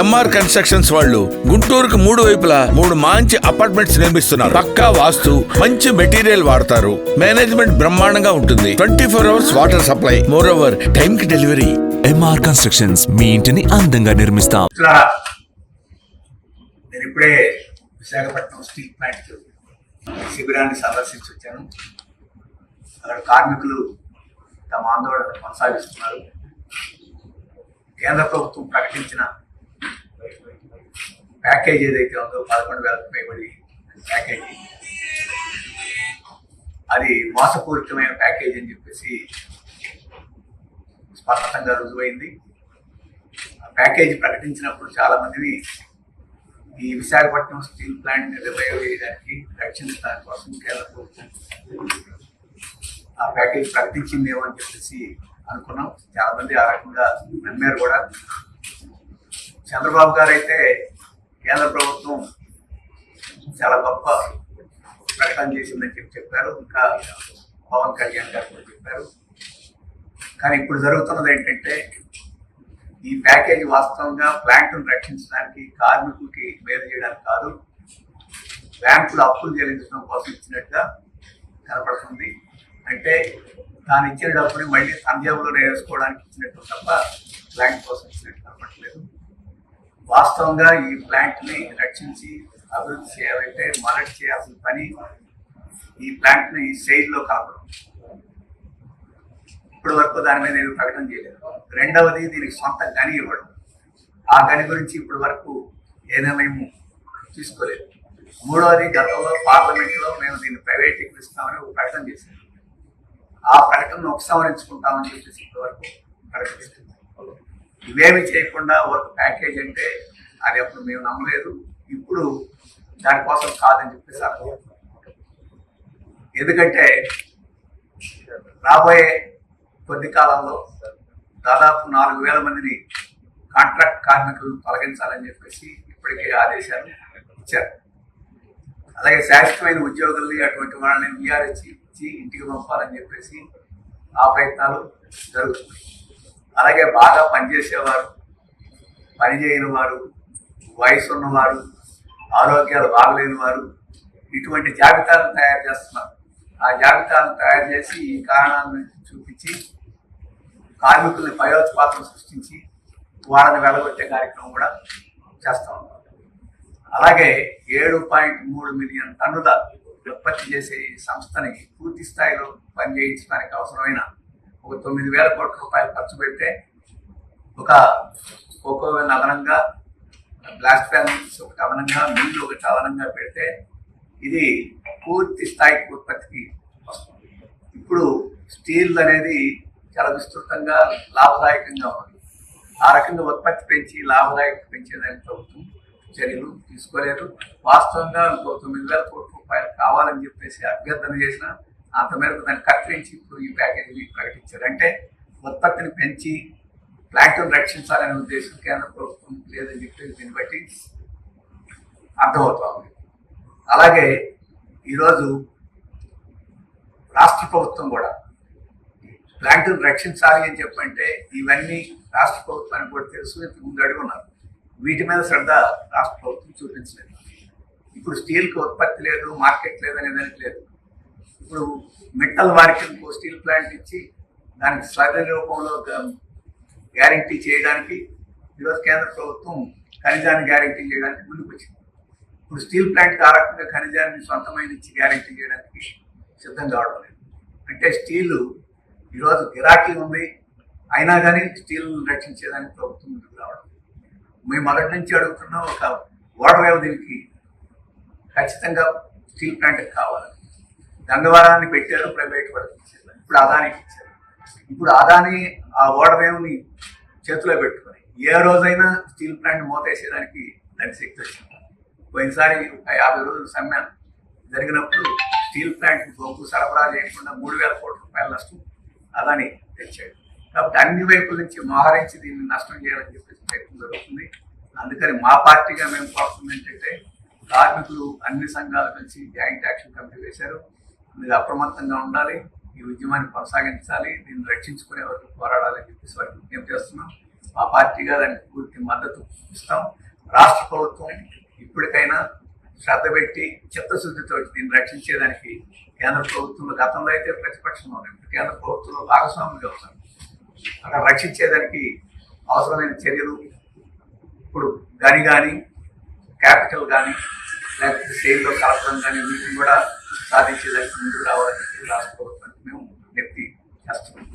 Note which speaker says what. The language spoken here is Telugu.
Speaker 1: ఎంఆర్ కన్స్ట్రక్షన్స్ వాళ్ళు గుంటూరుకు మూడు వైపులా మూడు మంచి అపార్ట్మెంట్స్ నిర్మిస్తున్నారు. పక్కా వాస్తు మంచి మెటీరియల్ వాడతారు. మేనేజ్మెంట్ బ్రహ్మాండంగా ఉంటుంది. Twenty four hours water supply. More over time కి డెలివరీ
Speaker 2: ఎంఆర్ కన్స్ట్రక్షన్స్ మీ ఇంటిని అందంగా నిర్మిస్తాం.
Speaker 3: నేను ఇప్పుడే విశాఖపట్నం స్టీల్ ప్లాంట్ శిబిరాన్ని సందర్శించి వచ్చాను. అక్కడ కార్మికులు తమ ఆందోళన కొనసాగిస్తున్నారు. కేంద్ర ప్రభుత్వం ప్రకటించిన ప్యాకేజ్ ఏదైతే ఉందో పదకొండు వేలకు పైబడి ప్యాకేజీ. అది మోసపూరితమైన ప్యాకేజ్ అని చెప్పేసి స్పష్టంగా రుజువైంది. ఆ ప్యాకేజీ ప్రకటించినప్పుడు చాలా మందిని ఈ విశాఖపట్నం స్టీల్ ప్లాంట్ రివైవ్ చేయడానికి రక్షించడానికి కోసం కేంద్ర ప్రభుత్వం ఆ ప్యాకేజ్ ప్రకటించిందేమో అని చెప్పేసి అనుకున్నాం. చాలా మంది ఆ రకంగా నమ్మారు కూడా. చంద్రబాబు గారు అయితే కేంద్ర ప్రభుత్వం చాలా గొప్ప ప్రకటన చేసిందని చెప్పి చెప్పారు. ఇంకా పవన్ కళ్యాణ్ గారు కూడా చెప్పారు. కానీ ఇప్పుడు జరుగుతున్నది ఏంటంటే ఈ ప్యాకేజీ వాస్తవంగా ప్లాంట్ను రక్షించడానికి కార్మికులకి మేలు చేయడానికి కాదు బ్యాంకులు అప్పులు చెల్లించడం కోసం ఇచ్చినట్టుగా కనపడుతుంది. అంటే తాను ఇచ్చిన డబ్బుని మళ్ళీ తన వేసుకోవడానికి ఇచ్చినట్టు తప్ప ప్లాంట్ కోసం ఇచ్చినట్టు కనపడలేదు వాస్తవంగా ఈ ప్లాంట్ని రక్షించి అభివృద్ధి చేయాలంటే మొదటి చేయాల్సిన పని ఈ ప్లాంట్ని సెయిల్లో కలపడం ఇప్పటి వరకు దాని మీద ఏమి ప్రకటన చేయలేదు. రెండవది దీనికి సొంత గని ఇవ్వడం. ఆ గని గురించి ఇప్పటి వరకు ఏ నిర్ణయం తీసుకోలేదు. మూడవది గతంలో పార్లమెంట్లో మేము దీన్ని ప్రైవేటీకి ఇస్తామని ఒక ప్రకటన చేశాం ఆ ప్రకటనను ఉపసంహరించుకుంటామని చెప్పేసి ఇప్పటి వరకు ప్రకటిస్తుంది ఇవేమి చేయకుండా ఒక ప్యాకేజ్ అంటే అది అప్పుడు మేము నమ్మలేదు. ఇప్పుడు దానికోసం కాదని చెప్పేసి అర్థం ఎందుకంటే రాబోయే కొద్ది కాలంలో దాదాపు నాలుగు వేల మందిని కాంట్రాక్ట్ కార్మికులను తొలగించాలని చెప్పేసి ఇప్పటికే ఆదేశాలు ఇచ్చారు. అలాగే శాశ్వతమైన ఉద్యోగుల్ని అటువంటి వాళ్ళని విఆర్ఎస్ ఇచ్చి ఇంటికి పంపాలని చెప్పేసి ఆ ప్రయత్నాలు జరుగుతున్నాయి. అలాగే బాగా పనిచేసేవారు పని చేయని వారు వయసు ఉన్నవారు ఆరోగ్యాలు బాగలేని వారు ఇటువంటి జాబితాలను తయారు చేస్తున్నారు. ఆ జాబితాలను తయారు చేసి ఈ కారణాలను చూపించి కార్మికుల్ని భయోత్పాతం సృష్టించి వాళ్ళని వెలగొట్టే కార్యక్రమం కూడా చేస్తూ ఉన్నారు అలాగే ఏడు పాయింట్ మూడు మిలియన్ టన్నుల ఉత్పత్తి చేసే ఈ సంస్థని పూర్తి స్థాయిలో పనిచేయించడానికి అవసరమైన ఒక తొమ్మిది వేల కోట్ల రూపాయలు ఖర్చు పెడితే ఒక కోకో అదనంగా బ్లాస్ట్ ఫ్యామిలీస్ ఒకటి అదనంగా మిల్లు ఒకటి అదనంగా పెడితే ఇది పూర్తి స్థాయికి ఉత్పత్తికి వస్తుంది. ఇప్పుడు స్టీల్ అనేది చాలా విస్తృతంగా లాభదాయకంగా ఉంది ఆ రకంగా ఉత్పత్తి పెంచి లాభదాయక పెంచేదానికి ప్రభుత్వం చర్యలు తీసుకోలేదు. వాస్తవంగా ఇంకో తొమ్మిది వేల కోట్ల రూపాయలు కావాలని చెప్పేసి అభ్యర్థన చేసిన అంత మేరకు దాన్ని కత్తిరించి ఇప్పుడు ఈ ప్యాకేజీని ప్రకటించారు. అంటే ఉత్పత్తిని పెంచి ప్లాంట్ను రక్షించాలనే ఉద్దేశం కేంద్ర ప్రభుత్వం లేదని చెప్పి దీన్ని బట్టి అర్థమవుతోంది. అలాగే ఈరోజు రాష్ట్ర ప్రభుత్వం కూడా ప్లాంట్ను రక్షించాలి అని చెప్పంటే ఇవన్నీ రాష్ట్ర ప్రభుత్వానికి కూడా తెలుసు ఇంతకు ముందు అడుగున్నారు వీటి మీద శ్రద్ధ రాష్ట్ర ప్రభుత్వం చూపించలేదు. ఇప్పుడు స్టీల్కి ఉత్పత్తి లేదు మార్కెట్ లేదు అనే దానికి లేదు. ఇప్పుడు మెటల్ వారికి స్టీల్ ప్లాంట్ ఇచ్చి దానికి స్లరీ రూపంలో గ్యారంటీ చేయడానికి ఈరోజు కేంద్ర ప్రభుత్వం ఖనిజాన్ని గ్యారంటీ చేయడానికి ముందుకొచ్చింది. ఇప్పుడు స్టీల్ ప్లాంట్ ఆ రకంగా ఖనిజాన్ని సొంతమైన ఇచ్చి గ్యారంటీ చేయడానికి సిద్ధం కావడం లేదు. అంటే స్టీల్ ఈరోజు గిరాకీ ఉంది అయినా కానీ స్టీల్ రక్షించేదానికి ప్రభుత్వం ముందుకు రావడం మేము మొదటి నుంచి అడుగుతున్న ఒక ఓడ దీనికి ఖచ్చితంగా స్టీల్ ప్లాంట్ కావాలి. గంగవారాన్ని పెట్టారు ప్రైవేట్ వాళ్ళకి ఇచ్చారు. ఇప్పుడు అదానికి ఇచ్చారు. ఇప్పుడు అదాని ఆ ఓడరేవుని చేతిలో పెట్టుకొని ఏ రోజైనా స్టీల్ ప్లాంట్ మూతేసేదానికి దాని శక్తి వచ్చింది. పోయినసారి ఒక యాభై రోజులు సమ్మె జరిగినప్పుడు స్టీల్ ప్లాంట్ బొగ్గు సరఫరా చేయకుండా మూడు వేల కోట్ల రూపాయల నష్టం అదాని తెచ్చాడు. కాబట్టి అన్ని వైపుల నుంచి మోహరించి దీన్ని నష్టం చేయాలని చెప్పేసి ప్రయత్నం జరుగుతుంది. అందుకని మా పార్టీగా మేము కోరుతుంది ఏంటంటే కార్మికులు అన్ని సంఘాలు కలిసి జాయింట్ యాక్షన్ కమిటీ వేశారు. మీరు అప్రమత్తంగా ఉండాలి ఈ ఉద్యమాన్ని కొనసాగించాలి దీన్ని రక్షించుకునే వరకు పోరాడాలని చెప్పేసి వారికి విజ్ఞప్తి చేస్తున్నాం. మా పార్టీగా దానికి పూర్తి మద్దతు ఇస్తాం. రాష్ట్ర ప్రభుత్వం ఇప్పటికైనా శ్రద్ధ పెట్టి చిత్తశుద్ధితో దీన్ని రక్షించేదానికి కేంద్ర ప్రభుత్వంలో గతంలో అయితే ప్రతిపక్షంలో ఇప్పుడు కేంద్ర ప్రభుత్వంలో భాగస్వాములుగా ఉన్నారు. అక్కడ రక్షించేదానికి అవసరమైన చర్యలు ఇప్పుడు గని కానీ క్యాపిటల్ కానీ లేకపోతే సేల్లో కలపడం కానీ వీటిని కూడా सारी चीज़ें मंजूर और आपको व्यक्ति शास्त्र